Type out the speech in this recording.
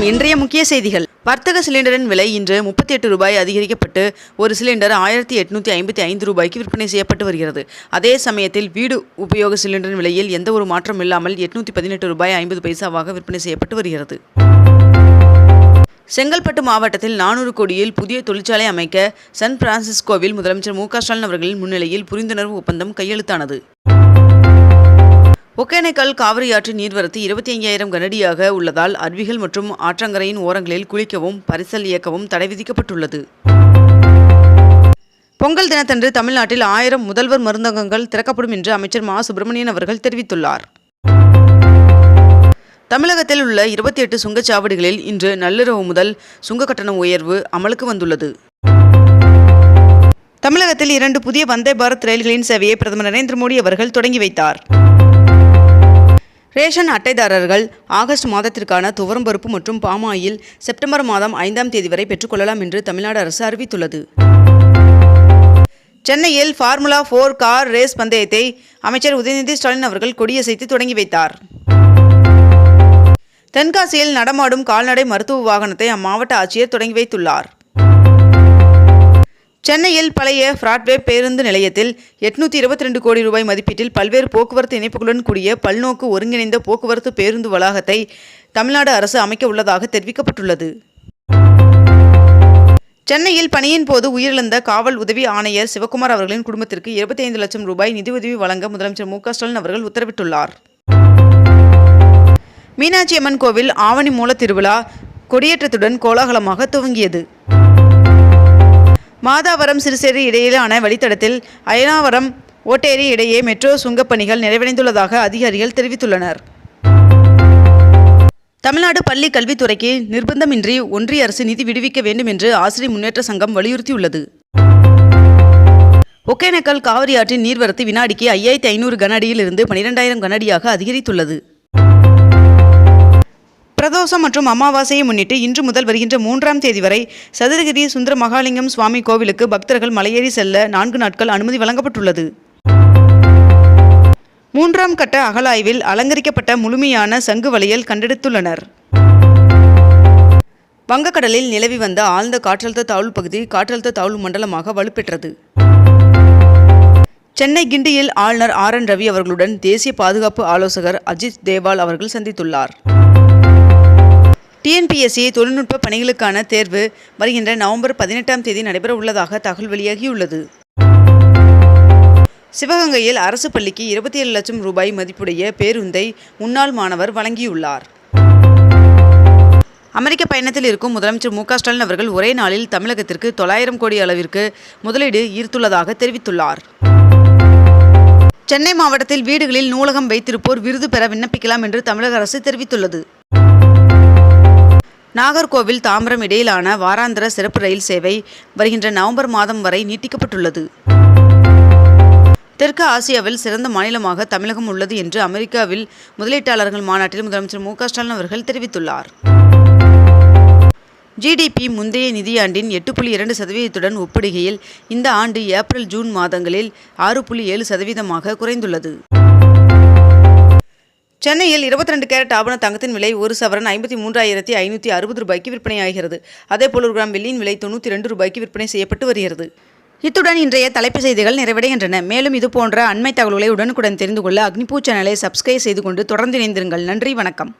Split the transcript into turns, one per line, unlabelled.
வணக்கம் இன்றைய முக்கிய செய்திகள். வர்த்தக சிலிண்டரின் விலை இன்று முப்பத்தி எட்டு ரூபாய் அதிகரிக்கப்பட்டு ஒரு சிலிண்டர் ஆயிரத்தி எட்நூத்தி ஐம்பத்தி ஐந்து ரூபாய்க்கு விற்பனை செய்யப்பட்டு வருகிறது. அதே சமயத்தில் வீடு உபயோக சிலிண்டரின் விலையில் எந்த ஒரு மாற்றம் இல்லாமல் எட்நூத்தி பதினெட்டு ரூபாய் ஐம்பது பைசாவாக விற்பனை செய்யப்பட்டு வருகிறது. செங்கல்பட்டு மாவட்டத்தில் நானூறு கோடியில் புதிய தொழிற்சாலை அமைக்க சான் பிரான்சிஸ்கோவில் முதலமைச்சர் மு க ஸ்டாலின் அவர்களின் முன்னிலையில் புரிந்துணர்வு ஒப்பந்தம் கையெழுத்தானது. ஒகேனக்கல் காவிரி ஆற்று நீர்வரத்து இருபத்தி ஐயாயிரம் கனடியாக உள்ளதால் அருவிகள் மற்றும் ஆற்றங்கரையின் ஓரங்களில் குளிக்கவும் பரிசல் இயக்கவும் தடை விதிக்கப்பட்டுள்ளது. பொங்கல் தினத்தன்று தமிழ்நாட்டில் ஆயிரம் முதல்வர் மருந்தகங்கள் திறக்கப்படும் என்று அமைச்சர் மா. சுப்பிரமணியன் அவர்கள் தெரிவித்துள்ளார். தமிழகத்தில் உள்ள இருபத்தி எட்டு சுங்கச்சாவடிகளில் இன்று நள்ளிரவு முதல் சுங்க கட்டண உயர்வு அமலுக்கு வந்துள்ளது. தமிழகத்தில் இரண்டு புதிய வந்தே பாரத் ரயில்களின் சேவையை பிரதமர் நரேந்திர மோடி அவர்கள் தொடங்கி வைத்தார். ரேஷன் அட்டைதாரர்கள் ஆகஸ்ட் மாதத்திற்கான துவரம்பருப்பு மற்றும் பாமாயில் செப்டம்பர் மாதம் ஐந்தாம் தேதி வரை பெற்றுக்கொள்ளலாம் என்று தமிழ்நாடு அரசு அறிவித்துள்ளது. சென்னையில் ஃபார்முலா ஃபோர் கார் ரேஸ் பந்தயத்தை அமைச்சர் உதயநிதி ஸ்டாலின் அவர்கள் கொடியசைத்து தொடங்கி வைத்தார். தென்காசியில் நடமாடும் கால்நடை மருத்துவ வாகனத்தை அம்மாவட்ட ஆட்சியர் தொடங்கி வைத்துள்ளார். சென்னையில் பழைய ஃப்ராட்வே பேருந்து நிலையத்தில் எட்நூற்றி இருபத்தி ரெண்டு கோடி ரூபாய் மதிப்பீட்டில் பல்வேறு போக்குவரத்து இணைப்புகளுடன் கூடிய பல்நோக்கு ஒருங்கிணைந்த போக்குவரத்து பேருந்து வளாகத்தை தமிழ்நாடு அரசு அமைக்க உள்ளதாக தெரிவிக்கப்பட்டுள்ளது. சென்னையில் பணியின் போது உயிரிழந்த காவல் உதவி ஆணையர் சிவக்குமார் அவர்களின் குடும்பத்திற்கு இருபத்தி ஐந்து லட்சம் ரூபாய் நிதியுதவி வழங்க முதலமைச்சர் மு ஸ்டாலின் அவர்கள் உத்தரவிட்டுள்ளார். மீனாட்சி அம்மன் கோவில் ஆவணி மூல திருவிழா கொடியேற்றத்துடன் கோலாகலமாக துவங்கியது. மாதாவரம் சிறுசேரி இடையிலான வழித்தடத்தில் அயனாவரம் ஓட்டேரி இடையே மெட்ரோ சுங்கப் பணிகள் நிறைவடைந்துள்ளதாக அதிகாரிகள் தெரிவித்துள்ளனர். தமிழ்நாடு பள்ளி கல்வித்துறைக்கு நிர்பந்தமின்றி ஒன்றிய அரசு நிதி விடுவிக்க வேண்டும் என்று ஆசிரியர் முன்னேற்ற சங்கம் வலியுறுத்தியுள்ளது. ஒகேனக்கல் காவிரி ஆற்றின் நீர்வரத்து வினாடிக்கு ஐயாயிரத்தி ஐநூறு கன அடியிலிருந்து பனிரெண்டாயிரம் கன அடியாக அதிகரித்துள்ளது. பிரதோஷம் மற்றும் அமாவாசையை முன்னிட்டு இன்று முதல் வருகின்ற மூன்றாம் தேதி வரை சதுரகிரி சுந்தர மகாலிங்கம் சுவாமி கோவிலுக்கு பக்தர்கள் மலையேறி செல்ல நான்கு நாட்கள் அனுமதி வழங்கப்பட்டுள்ளது. மூன்றாம் கட்ட அகலாய்வில் அலங்கரிக்கப்பட்ட முழுமையான சங்கு வளையல் கண்டெடுத்துள்ளனர். வங்கக்கடலில் நிலவி வந்த ஆழ்ந்த காற்றழுத்த தாழ்வு பகுதி காற்றழுத்த தாழ்வு மண்டலமாக வலுப்பெற்றது. சென்னை கிண்டியில் ஆளுநர் ஆர் என் ரவி அவர்களுடன் தேசிய பாதுகாப்பு ஆலோசகர் அஜித் தேவால் அவர்கள் சந்தித்துள்ளார். டிஎன்பிஎஸ்சி தொழில்நுட்ப பணிகளுக்கான தேர்வு வருகின்ற நவம்பர் பதினெட்டாம் தேதி நடைபெற உள்ளதாக தகவல் வெளியாகியுள்ளது. சிவகங்கையில் அரசு பள்ளிக்கு இருபத்தி ஏழு லட்சம் ரூபாய் மதிப்புடைய பேருந்தை முன்னாள் மாணவர் வழங்கியுள்ளார். அமெரிக்க பயணத்தில் இருக்கும் முதலமைச்சர் மு ஸ்டாலின் அவர்கள் ஒரே நாளில் தமிழகத்திற்கு தொள்ளாயிரம் கோடி அளவிற்கு முதலீடு ஈர்த்துள்ளதாக தெரிவித்துள்ளார். சென்னை மாவட்டத்தில் வீடுகளில் நூலகம் வைத்திருப்போர் விருது பெற விண்ணப்பிக்கலாம் என்று தமிழக அரசு தெரிவித்துள்ளது. நாகர்கோவில் தாம்பரம் இடையிலான வாராந்திர சிறப்பு ரயில் சேவை வருகின்ற நவம்பர் மாதம் வரை நீட்டிக்கப்பட்டுள்ளது. தெற்கு ஆசியாவில் சிறந்த மாநிலமாக தமிழகம் உள்ளது என்று அமெரிக்காவில் முதலீட்டாளர்கள் மாநாட்டில் முதலமைச்சர் மு ஸ்டாலின் அவர்கள் தெரிவித்துள்ளார். ஜிடிபி முந்தைய நிதியாண்டின் எட்டு புள்ளி இரண்டு சதவீதத்துடன் ஒப்பிடுகையில் இந்த ஆண்டு ஏப்ரல் ஜூன் மாதங்களில் ஆறு புள்ளி ஏழு சதவீதமாக குறைந்துள்ளது. சென்னையில் இருபத்தி ரெண்டு கேரட் ஆபண தங்கத்தின் விலை ஒரு சவரன் ஐம்பத்தி மூன்றாயிரத்தி ஐநூற்றி அறுபது ரூபாய்க்கு விற்பனையாகிறது. அதேபோல் ஒரு கிராம் வெள்ளியின் விலை தொண்ணூற்றி ரெண்டு ரூபாய்க்கு விற்பனை செய்யப்பட்டு வருகிறது. இத்துடன் இன்றைய தலைப்பு செய்திகள் நிறைவடைகின்றன. மேலும் இது போன்ற அண்மை தகவல்களை உடனுக்குடன் தெரிந்து கொள்ள அக்னிபூ சேனலை சப்ஸ்கிரைப் செய்து கொண்டு தொடர்ந்து இணைந்திருங்கள். நன்றி வணக்கம்.